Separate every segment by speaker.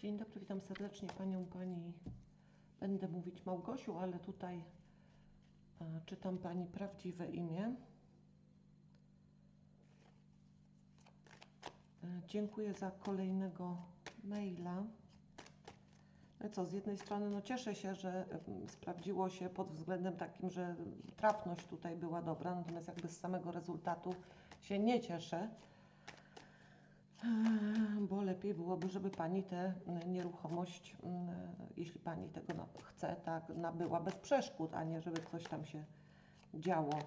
Speaker 1: Dzień dobry, witam serdecznie Panią, Pani, będę mówić Małgosiu, ale tutaj e, czytam Pani prawdziwe imię. E, dziękuję za kolejnego maila. No co, z jednej strony no cieszę się, że em, sprawdziło się pod względem takim, że trafność tutaj była dobra, natomiast jakby z samego rezultatu się nie cieszę. Eee, Bo lepiej byłoby, żeby Pani tę mm, nieruchomość, mm, jeśli Pani tego chce, tak, nabyła bez przeszkód, a nie żeby coś tam się działo.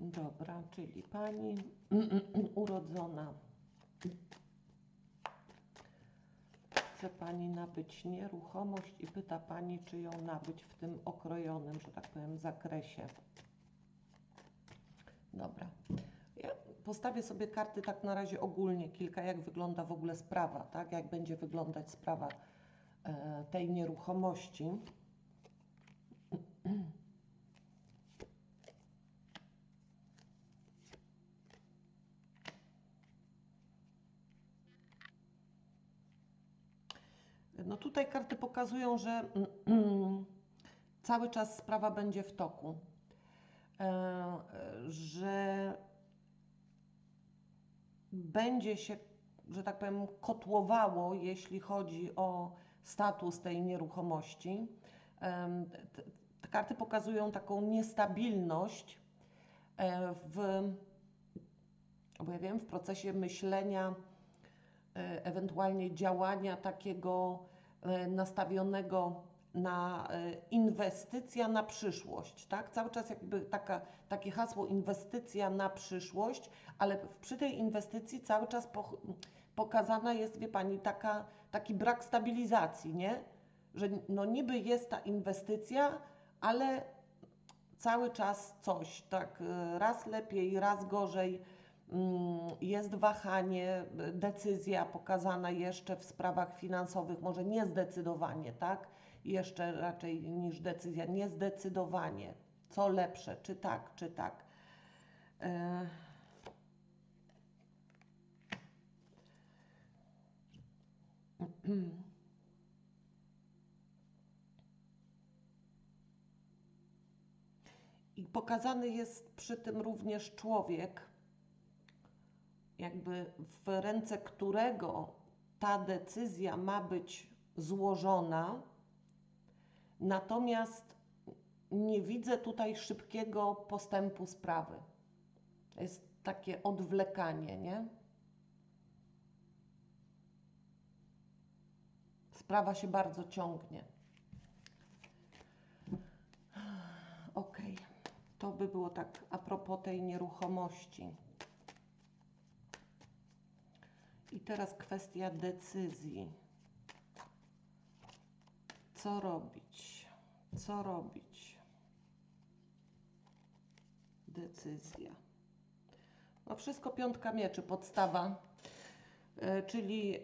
Speaker 1: Dobra, czyli Pani urodzona. Chce Pani nabyć nieruchomość i pyta Pani, czy ją nabyć w tym okrojonym, że tak powiem, zakresie. Dobra. Postawię sobie karty tak na razie ogólnie kilka, jak wygląda w ogóle sprawa, tak? Jak będzie wyglądać sprawa e, tej nieruchomości. No tutaj karty pokazują, że cały czas sprawa będzie w toku. E, że będzie się, że tak powiem, kotłowało, jeśli chodzi o status tej nieruchomości. Te karty pokazują taką niestabilność e, w, bo ja wiem, w procesie myślenia, e, ewentualnie działania takiego e, nastawionego na e, inwestycja na przyszłość, tak? Cały czas jakby taka, takie hasło inwestycja na przyszłość, ale przy tej inwestycji cały czas po, pokazana jest, wie Pani, taka, taki brak stabilizacji, nie? Że no niby jest ta inwestycja, ale cały czas coś, tak, y, raz lepiej, raz gorzej, mm, jest wahanie, y, decyzja pokazana jeszcze w sprawach finansowych, może niezdecydowanie, tak, jeszcze raczej niż decyzja, niezdecydowanie, co lepsze, czy tak, czy tak. E, I pokazany jest przy tym również człowiek, jakby w ręce którego ta decyzja ma być złożona. Natomiast nie widzę tutaj szybkiego postępu sprawy. Jest takie odwlekanie, nie? Sprawa się bardzo ciągnie. Okej, to by było tak a propos tej nieruchomości. I teraz kwestia decyzji. Co robić? Co robić? Decyzja. No wszystko piątka mieczy, podstawa. E, czyli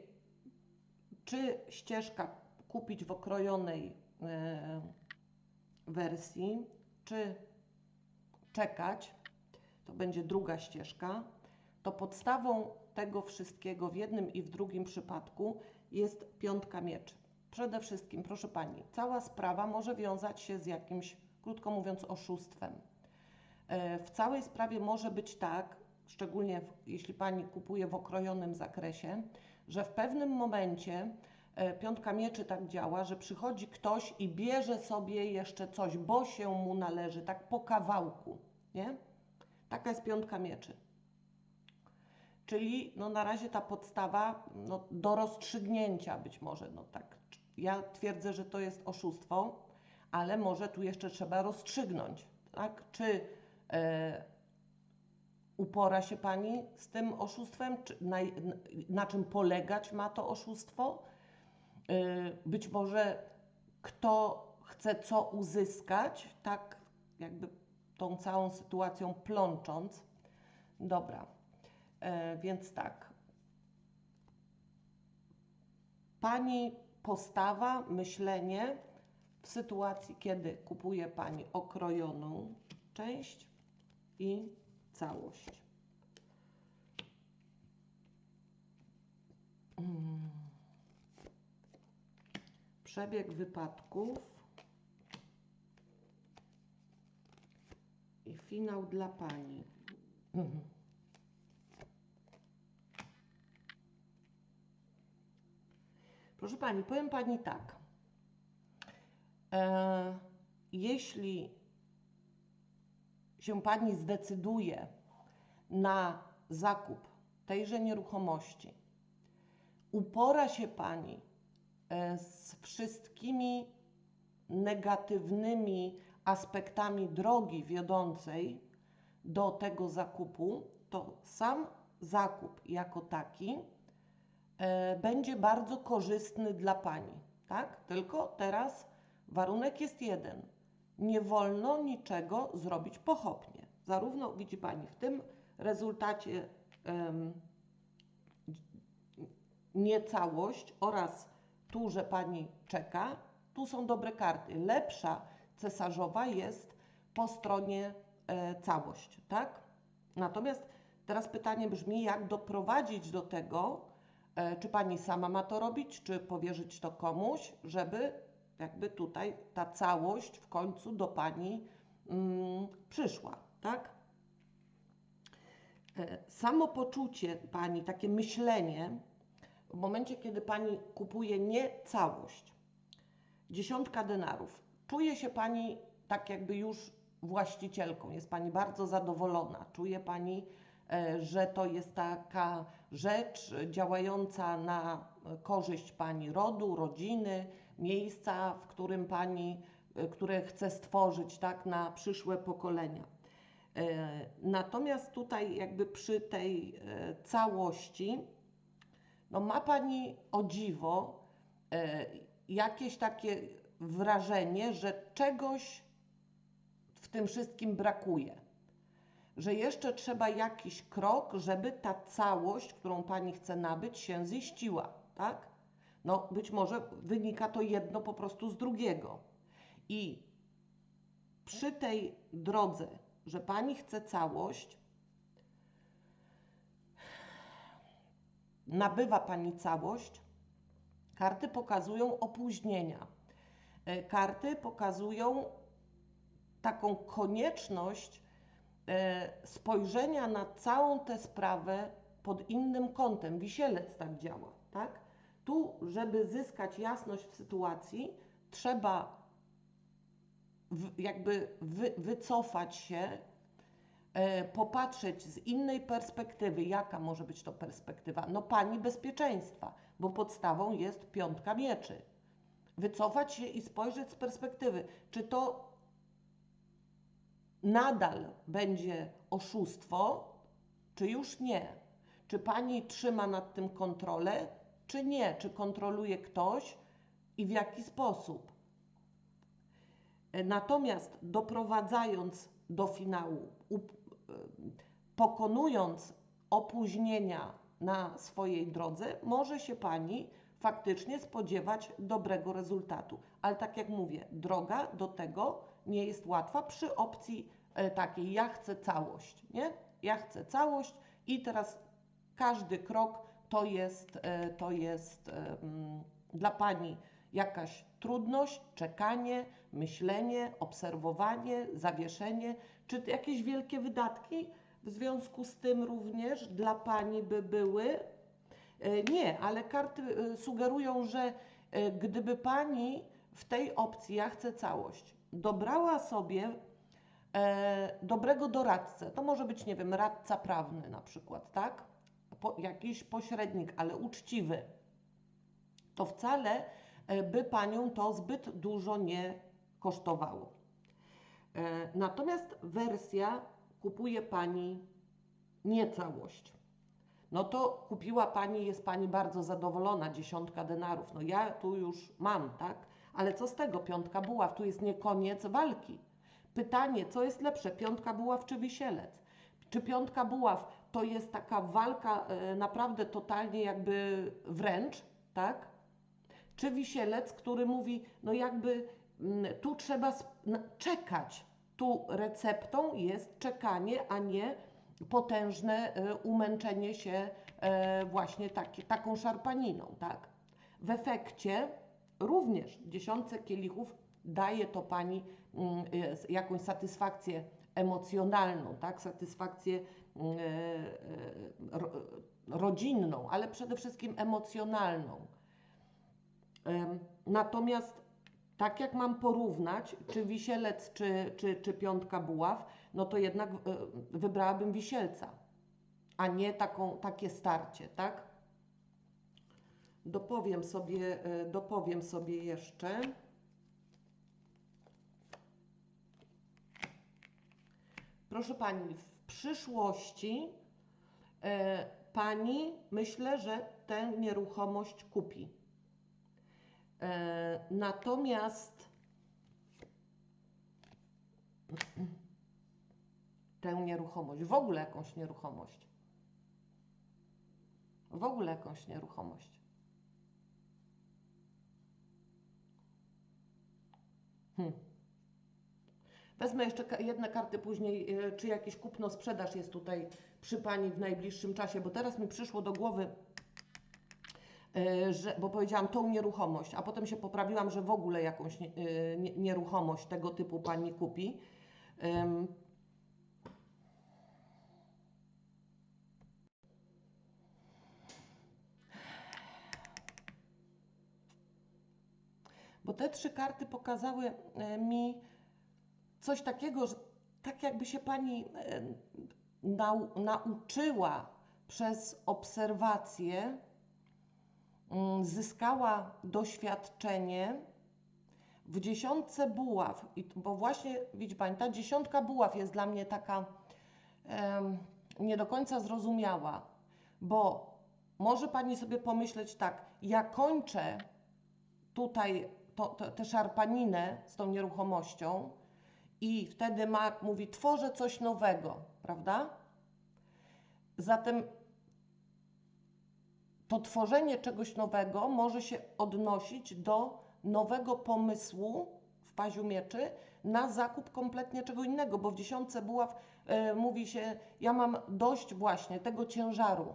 Speaker 1: czy ścieżka kupić w okrojonej e, wersji, czy czekać, to będzie druga ścieżka, to podstawą tego wszystkiego w jednym i w drugim przypadku jest piątka mieczy. Przede wszystkim, proszę Pani, cała sprawa może wiązać się z jakimś, krótko mówiąc, oszustwem. E, W całej sprawie może być tak, szczególnie jeśli Pani kupuje w okrojonym zakresie, że w pewnym momencie e, piątka mieczy tak działa, że przychodzi ktoś i bierze sobie jeszcze coś, bo się mu należy, tak po kawałku, nie? Taka jest piątka mieczy. Czyli no, na razie ta podstawa no, do rozstrzygnięcia być może, no tak. Ja twierdzę, że to jest oszustwo, ale może tu jeszcze trzeba rozstrzygnąć, tak? Czy e, upora się Pani z tym oszustwem? Czy na, na czym polegać ma to oszustwo? Y, Być może kto chce co uzyskać, tak jakby tą całą sytuacją plącząc. Dobra, E, więc tak. Pani postawa, myślenie w sytuacji, kiedy kupuje Pani okrojoną część i całość. Mm. Przebieg wypadków i finał dla pani. Mhm. Proszę pani, powiem pani tak. E, jeśli się pani zdecyduje na zakup tejże nieruchomości, upora się pani e, z wszystkimi negatywnymi aspektami drogi wiodącej do tego zakupu, to sam zakup jako taki będzie bardzo korzystny dla pani. Tak? Tylko teraz warunek jest jeden. Nie wolno niczego zrobić pochopnie. Zarówno widzi pani w tym rezultacie em, niecałość oraz tu, że pani czeka, tu są dobre karty. Lepsza cesarzowa jest po stronie e, całość, tak? Natomiast teraz pytanie brzmi, jak doprowadzić do tego, e, czy pani sama ma to robić, czy powierzyć to komuś, żeby jakby tutaj ta całość w końcu do pani mm, przyszła, tak? E, samopoczucie pani, takie myślenie, w momencie, kiedy pani kupuje nie całość, dziesiątka denarów, czuje się pani tak jakby już właścicielką, jest pani bardzo zadowolona, czuje pani, e, że to jest taka rzecz działająca na korzyść pani rodu, rodziny, miejsca, w którym pani, e, które chce stworzyć tak na przyszłe pokolenia. E, natomiast tutaj jakby przy tej całości, no ma pani o dziwo jakieś takie wrażenie, że czegoś w tym wszystkim brakuje. Że jeszcze trzeba jakiś krok, żeby ta całość, którą pani chce nabyć, się ziściła, tak? No, być może wynika to jedno po prostu z drugiego. I przy tej drodze, że pani chce całość, nabywa pani całość, karty pokazują opóźnienia. E, karty pokazują taką konieczność spojrzenia na całą tę sprawę pod innym kątem. Wisielec tak działa, tak? Tu, żeby zyskać jasność w sytuacji, trzeba w, jakby wy, wycofać się, e, popatrzeć z innej perspektywy. Jaka może być to perspektywa? No pani bezpieczeństwa, bo podstawą jest piątka mieczy. Wycofać się i spojrzeć z perspektywy, czy to nadal będzie oszustwo, czy już nie? Czy pani trzyma nad tym kontrolę, czy nie? Czy kontroluje ktoś i w jaki sposób? Natomiast doprowadzając do finału, pokonując opóźnienia na swojej drodze, może się pani faktycznie spodziewać dobrego rezultatu. Ale tak jak mówię, droga do tego nie jest łatwa przy opcji e, takiej, ja chcę całość, nie? Ja chcę całość i teraz każdy krok to jest, e, to jest um, dla Pani jakaś trudność, czekanie, myślenie, obserwowanie, zawieszenie, czy jakieś wielkie wydatki w związku z tym również dla Pani by były? E, nie, ale karty sugerują, że gdyby Pani w tej opcji ja chcę całość, dobrała sobie e, dobrego doradcę, to może być, nie wiem, radca prawny na przykład, tak? Po, jakiś pośrednik, ale uczciwy, to wcale e, by panią to zbyt dużo nie kosztowało. E, natomiast wersja kupuje pani niecałość. No to kupiła pani, jest pani bardzo zadowolona, dziesiątka denarów. No ja tu już mam, tak? Ale co z tego? Piątka buław, tu jest nie koniec walki. Pytanie, co jest lepsze, piątka buław czy wisielec? Czy piątka buław to jest taka walka e, naprawdę totalnie jakby wręcz, tak? Czy wisielec, który mówi, no jakby mm, tu trzeba czekać, tu receptą jest czekanie, a nie potężne e, umęczenie się e, właśnie taki, taką szarpaniną, tak? W efekcie również dziesiątce kielichów daje to pani mm, y, jakąś satysfakcję emocjonalną, tak? satysfakcję e, ro, rodzinną, ale przede wszystkim emocjonalną. Natomiast tak jak mam porównać, czy wisielec, czy, czy, czy piątka buław, no to jednak wybrałabym wisielca, a nie taką, takie starcie, tak? Dopowiem sobie, dopowiem sobie jeszcze. Proszę Pani, w przyszłości e, Pani myślę, że tę nieruchomość kupi. E, natomiast tę nieruchomość, w ogóle jakąś nieruchomość, w ogóle jakąś nieruchomość. Hmm. Wezmę jeszcze jedne karty później, e, czy jakiś kupno-sprzedaż jest tutaj przy Pani w najbliższym czasie, bo teraz mi przyszło do głowy, e, że, bo powiedziałam tą nieruchomość, a potem się poprawiłam, że w ogóle jakąś e, nieruchomość tego typu Pani kupi. Bo te trzy karty pokazały mi, coś takiego, że tak jakby się Pani e, nau, nauczyła przez obserwację, mm, zyskała doświadczenie w dziesiątce buław, bo właśnie, widzi Pani, ta dziesiątka buław jest dla mnie taka nie do końca zrozumiała, bo może Pani sobie pomyśleć tak, ja kończę tutaj to, to, tę szarpaninę z tą nieruchomością, i wtedy Mark mówi: Tworzę coś nowego, prawda? Zatem to tworzenie czegoś nowego może się odnosić do nowego pomysłu w paziu mieczy na zakup kompletnie czego innego, bo w dziesiątce buław e, mówi się: Ja mam dość właśnie tego ciężaru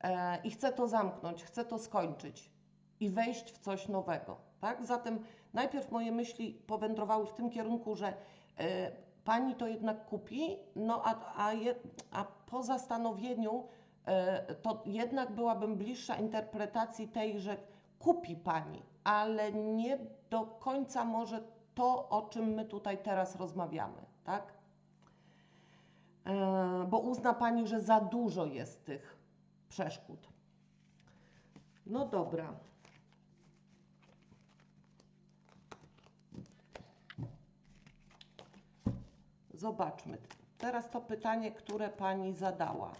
Speaker 1: e, i chcę to zamknąć, chcę to skończyć i wejść w coś nowego. Tak? Zatem najpierw moje myśli powędrowały w tym kierunku, że e, pani to jednak kupi, no a, a, je, a po zastanowieniu e, to jednak byłabym bliższa interpretacji tej, że kupi pani, ale nie do końca może to, o czym my tutaj teraz rozmawiamy, tak? E, bo uzna pani, że za dużo jest tych przeszkód. No dobra. Zobaczmy. Teraz to pytanie, które Pani zadała.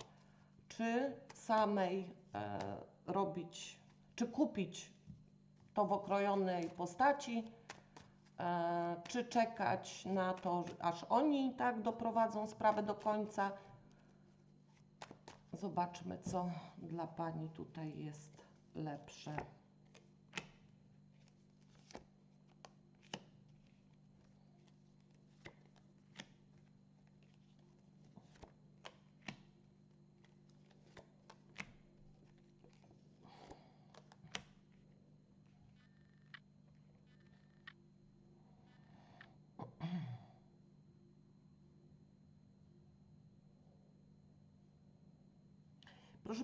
Speaker 1: Czy samej e, robić, czy kupić to w okrojonej postaci, e, czy czekać na to, aż oni tak doprowadzą sprawę do końca. Zobaczmy, co dla Pani tutaj jest lepsze.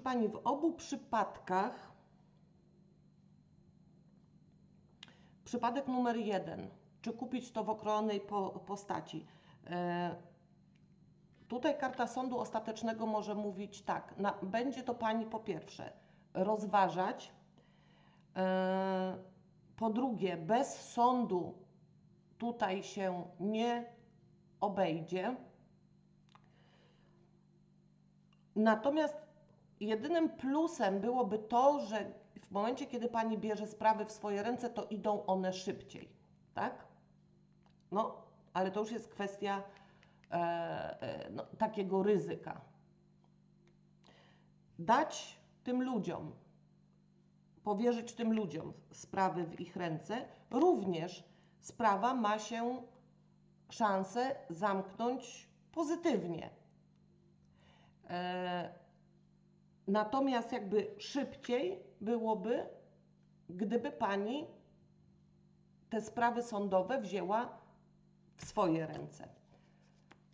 Speaker 1: Proszę Pani, w obu przypadkach przypadek numer jeden, czy kupić to w okrojonej po, postaci. E, tutaj karta sądu ostatecznego może mówić tak, na, będzie to Pani po pierwsze rozważać, e, po drugie bez sądu tutaj się nie obejdzie. Natomiast Jedynym plusem byłoby to, że w momencie, kiedy pani bierze sprawy w swoje ręce, to idą one szybciej, tak? No, ale to już jest kwestia e, e, no, takiego ryzyka. Dać tym ludziom, powierzyć tym ludziom sprawy w ich ręce, również sprawa ma się szansę zamknąć pozytywnie. E, Natomiast jakby szybciej byłoby, gdyby pani te sprawy sądowe wzięła w swoje ręce.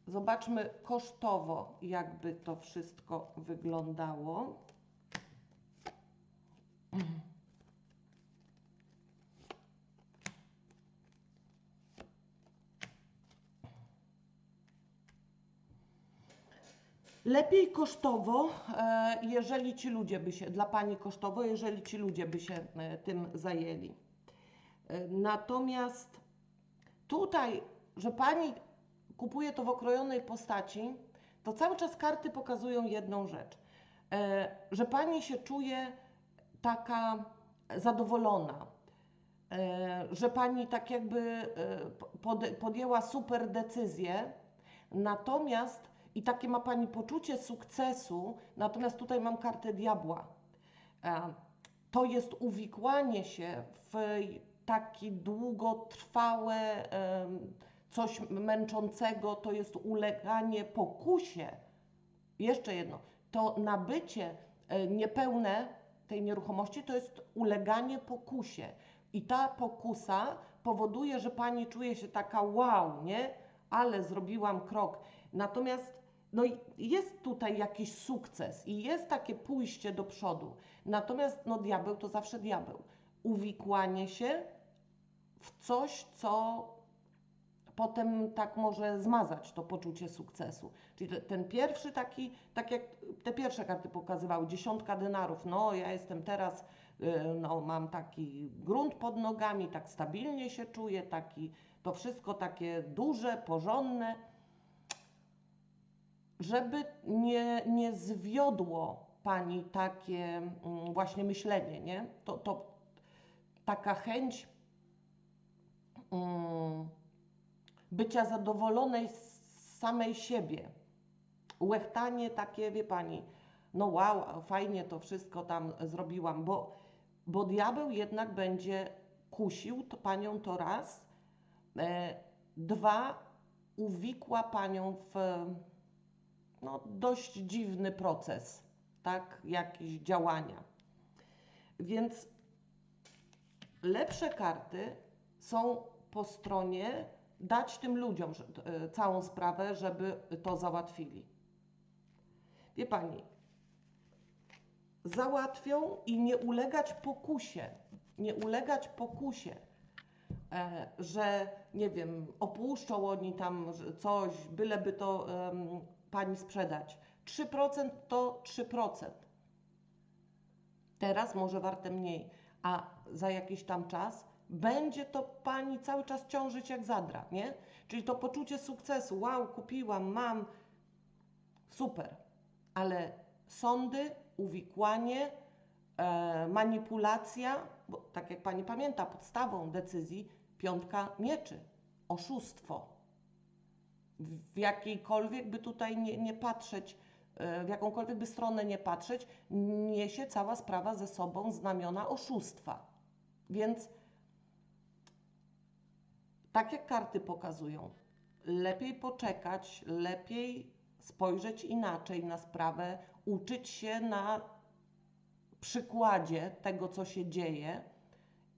Speaker 1: Zobaczmy kosztowo, jakby to wszystko wyglądało. Lepiej kosztowo, e, jeżeli ci ludzie by się, dla Pani kosztowo, jeżeli ci ludzie by się e, tym zajęli. E, Natomiast tutaj, że Pani kupuje to w okrojonej postaci, to cały czas karty pokazują jedną rzecz, że Pani się czuje taka zadowolona, że Pani tak jakby pod- podjęła super decyzję, natomiast i takie ma Pani poczucie sukcesu, natomiast tutaj mam kartę diabła. E, To jest uwikłanie się w takie długotrwałe, coś męczącego, to jest uleganie pokusie. Jeszcze jedno, to nabycie e, niepełne tej nieruchomości to jest uleganie pokusie. I ta pokusa powoduje, że pani czuje się taka wow, nie? Ale zrobiłam krok. Natomiast no i jest tutaj jakiś sukces i jest takie pójście do przodu. Natomiast no diabeł to zawsze diabeł. Uwikłanie się w coś, co potem tak może zmazać to poczucie sukcesu. Czyli te- ten pierwszy taki, tak jak te pierwsze karty pokazywały, dziesiątka denarów, no ja jestem teraz, y, no mam taki grunt pod nogami, tak stabilnie się czuję, taki, to wszystko takie duże, porządne, żeby nie, nie zwiodło Pani takie mm, właśnie myślenie, nie? To, to taka chęć mm, bycia zadowolonej z samej siebie. Łechtanie takie, wie pani, no wow, fajnie to wszystko tam zrobiłam, bo, bo diabeł jednak będzie kusił to panią to raz, e, dwa, uwikła panią w no, dość dziwny proces, tak, jakieś działania. Więc lepsze karty są po stronie dać tym ludziom e, całą sprawę, żeby to załatwili. Wie pani, załatwią i nie ulegać pokusie, nie ulegać pokusie, e, że nie wiem, opuszczą oni tam coś, byleby to pani sprzedać. 3% to 3%. Teraz może warte mniej, a za jakiś tam czas będzie to pani cały czas ciążyć jak zadra, nie? Czyli to poczucie sukcesu, wow, kupiłam, mam, super, ale sądy, uwikłanie, e, manipulacja, bo tak jak pani pamięta, podstawą decyzji piątka mieczy, oszustwo. W jakiejkolwiek by tutaj nie, nie patrzeć, e, w jakąkolwiek by stronę nie patrzeć, niesie cała sprawa ze sobą znamiona oszustwa. Więc tak jak karty pokazują, lepiej poczekać, lepiej spojrzeć inaczej na sprawę, uczyć się na przykładzie tego, co się dzieje.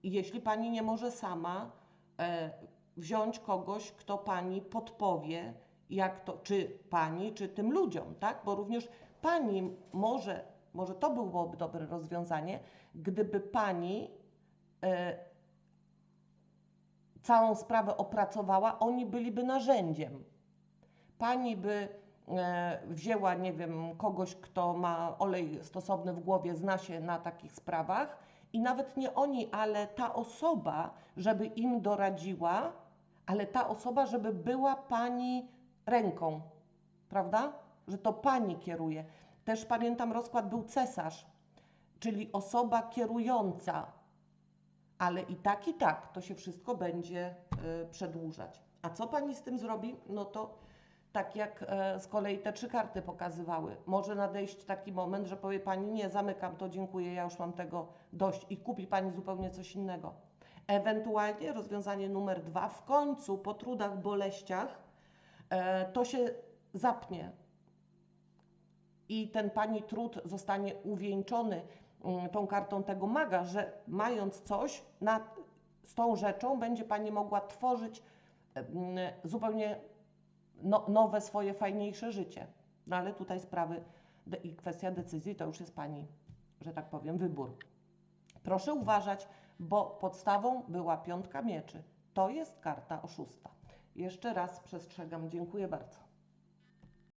Speaker 1: Jeśli pani nie może sama, e, wziąć kogoś, kto pani podpowie, jak to, czy pani, czy tym ludziom, tak? Bo również pani może, może to byłoby dobre rozwiązanie, gdyby pani e, całą sprawę opracowała, oni byliby narzędziem. Pani by e, wzięła, nie wiem, kogoś, kto ma olej stosowny w głowie, zna się na takich sprawach i nawet nie oni, ale ta osoba, żeby im doradziła, ale ta osoba, żeby była pani ręką, prawda? Że to pani kieruje. Też pamiętam, rozkład był cesarz, czyli osoba kierująca, ale i tak, i tak to się wszystko będzie y, przedłużać. A co pani z tym zrobi? No to tak jak e, z kolei te trzy karty pokazywały, może nadejść taki moment, że powie pani: Nie, zamykam to, dziękuję, ja już mam tego dość i kupi pani zupełnie coś innego. Ewentualnie rozwiązanie numer dwa, w końcu po trudach, boleściach, e, to się zapnie i ten pani trud zostanie uwieńczony mm, tą kartą tego maga, że mając coś na, z tą rzeczą, będzie pani mogła tworzyć e, mm, zupełnie no, nowe, swoje, fajniejsze życie. No ale tutaj sprawy i kwestia decyzji to już jest pani, że tak powiem, wybór. Proszę uważać bo podstawą była piątka mieczy. To jest karta oszusta. Jeszcze raz przestrzegam. Dziękuję bardzo.